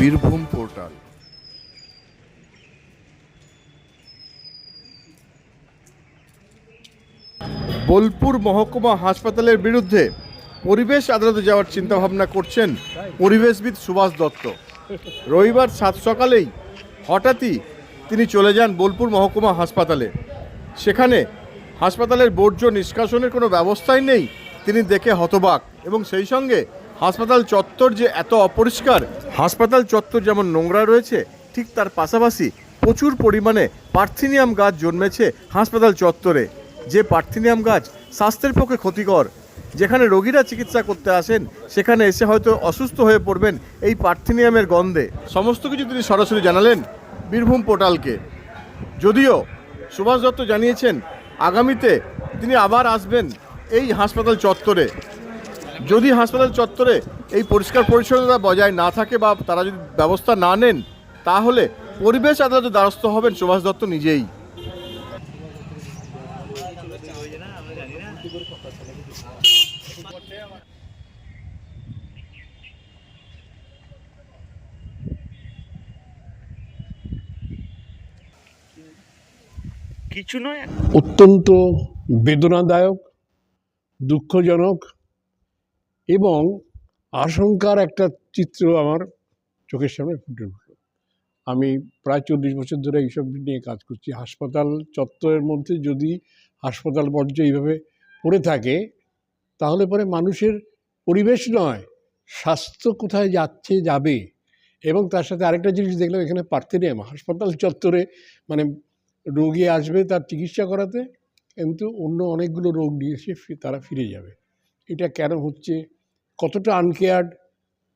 Birbhum portal. Bolpur মহকুমা হাসপাতালের বিরুদ্ধে পরিবেশ আদালতে যাওয়ার চিন্তাভাবনা করছেন পরিবেশবিদ সুভাষ দত্ত। রবিবার সাত সকালেই হঠাৎই তিনি চলে যান বোলপুর মহকুমা হাসপাতালে। সেখানে হাসপাতালের বর্জ্য নিষ্কাশনের কোনো ব্যবস্থাই নেই, তিনি দেখে হতবাক এবং সেই সঙ্গে হাসপাতাল চত্বর যে এত অপরিষ্কার, হাসপাতাল চত্বর যেমন নোংরা রয়েছে, ঠিক তার পাশাপাশি প্রচুর পরিমাণে পার্থিনিয়াম গাছ জন্মেছে হাসপাতাল চত্বরে। যে পার্থিনিয়াম গাছ স্বাস্থ্যের পক্ষে ক্ষতিকর, যেখানে রোগীরা চিকিৎসা করতে আসেন, সেখানে এসে হয়তো অসুস্থ হয়ে পড়বেন এই পার্থিনিয়ামের গন্ধে। সমস্ত কিছু তিনি সরাসরি জানালেন বীরভূম পোর্টালকে। যদিও সুভাষ দত্ত জানিয়েছেন, আগামীতে তিনি আবার আসবেন এই হাসপাতাল চত্বরে। যদি হাসপাতাল চত্বরে এই পরিষ্কার পরিচ্ছন্নতা বজায় না থাকে বা তারা যদি ব্যবস্থা না নেন তাহলে পরিবেশ আদালতে দ্বারস্থ হবেন সুভাষ দত্ত নিজেই। কিছু নয়। অত্যন্ত বেদনাদায়ক দুঃখজনক এবং আশঙ্কার একটা চিত্র আমার চোখের সামনে ফুটে উঠল। আমি প্রায় চল্লিশ বছর ধরে এইসব নিয়ে কাজ করছি। হাসপাতাল চত্বরের মধ্যে যদি হাসপাতাল বর্জ্য এইভাবে পড়ে থাকে, তাহলে পরে মানুষের পরিবেশ নয়, স্বাস্থ্য কোথায় যাচ্ছে, যাবে? এবং তার সাথে আরেকটা জিনিস দেখলাম, এখানে পার্থেনিয়াম হাসপাতাল চত্বরে মানে রোগী আসবে তার চিকিৎসা করাতে, কিন্তু অন্য অনেকগুলো রোগ নিয়ে এসে তারা ফিরে যাবে। এটা কেন হচ্ছে? কতটা আনকেয়ার্ড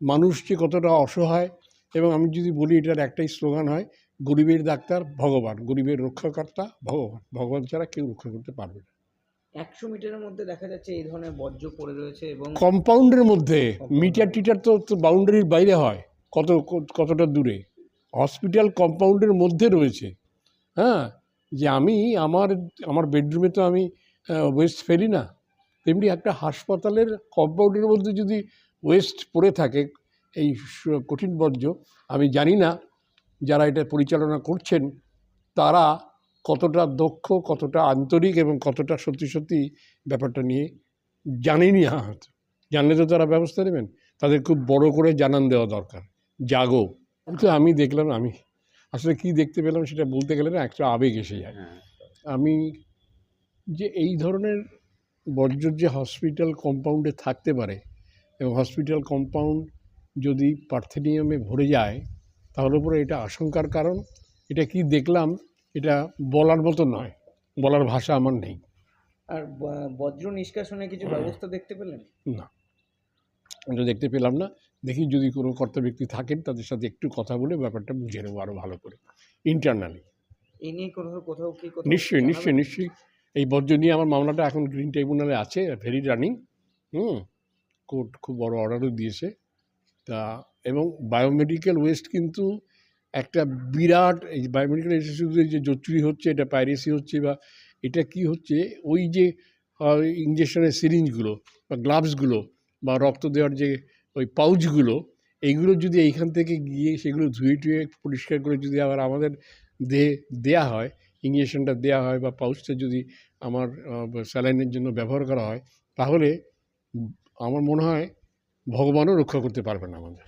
মানুষ যে কতটা অসহায় এবং আমি যদি বলি এটার একটাই স্লোগান হয় গরিবের ডাক্তার ভগবান গরিবের রক্ষাকর্তা ভগবান ভগবান ছাড়া কেউ রক্ষা করতে পারবে না। একশো মিটারের মধ্যে দেখা যাচ্ছে এই ধরনের বর্জ্য পড়ে রয়েছে এবং কম্পাউন্ডের মধ্যে মিটার টিটার তো তো বাউন্ডারির বাইরে হয় কত- কতটা দূরে। হসপিটাল কম্পাউন্ডের মধ্যে রয়েছে। হ্যাঁ যে আমি আমার আমার বেডরুমে তো আমি ওয়েস্ট ফেলি না। তেমনি একটা হাসপাতালের কম্পাউন্ডের মধ্যে যদি ওয়েস্ট পড়ে থাকে এই কঠিন বর্জ্য আমি জানি না যারা এটা পরিচালনা করছেন তারা কতটা দক্ষ কতটা আন্তরিক এবং কতটা সত্যি সত্যি ব্যাপারটা নিয়ে জানেনি হয়তো জানলে তো তারা ব্যবস্থা নেবেন। তাদের খুব বড় করে জানান দেওয়া দরকার। জাগো। কিন্তু আমি দেখলাম আমি আসলে কি দেখতে পেলাম সেটা বলতে গেলে না একটা আবেগ এসে যায়। আমি যে এই ধরনের বর্জ্য যে হসপিটাল কম্পাউন্ডে থাকতে পারে এবং হসপিটাল কম্পাউন্ড যদি পার্থেনিয়ামে ভরে যায় তাহলে পরে এটা আশঙ্কার কারণ। এটা কি দেখলাম এটা বলার মতো নয়। বলার ভাষা আমার নেই। আর বজ্র নিষ্কাশনে কিছু ব্যবস্থা দেখতে পেলেন? না। এটা দেখতে পেলাম না। দেখি যদি কোনো কর্তা ব্যক্তি থাকেন তাদের সাথে একটু কথা বলে ব্যাপারটা বুঝে নেব আরও ভালো করে। ইন্টারনালি এই নিয়ে কোথাও কোথাও কি নিশ্চয়ই নিশ্চয়ই নিশ্চয়ই। এই বর্জ্য নিয়ে আমার মামলাটা এখন গ্রিন ট্রাইব্যুনালে আছে ভেরি রানিং হুম, কোর্ট খুব বড় অর্ডারও দিয়েছে। তা, এবং বায়োমেডিক্যাল ওয়েস্ট কিন্তু একটা বিরাট, এই বায়োমেডিক্যাল এই যে জচুরি হচ্ছে, এটা পাইরেসি হচ্ছে বা এটা কি হচ্ছে, ওই যে ইঞ্জেকশনের সিরিঞ্জগুলো বা গ্লাভসগুলো বা রক্ত দেওয়ার যে ওই পাউচগুলো এইগুলো যদি এইখান থেকে গিয়ে সেগুলো ধুয়ে টুয়ে পরিষ্কার করে যদি আবার আমাদের দেহে, দেয়া হয় ইঞ্জেকশনটা দেওয়া হয় বা পাউচটা যদি আমার স্যালাইনের জন্য ব্যবহার করা হয়, তাহলে আমার মনে হয় ভগবানও রক্ষা করতে পারবেন না আমাদের।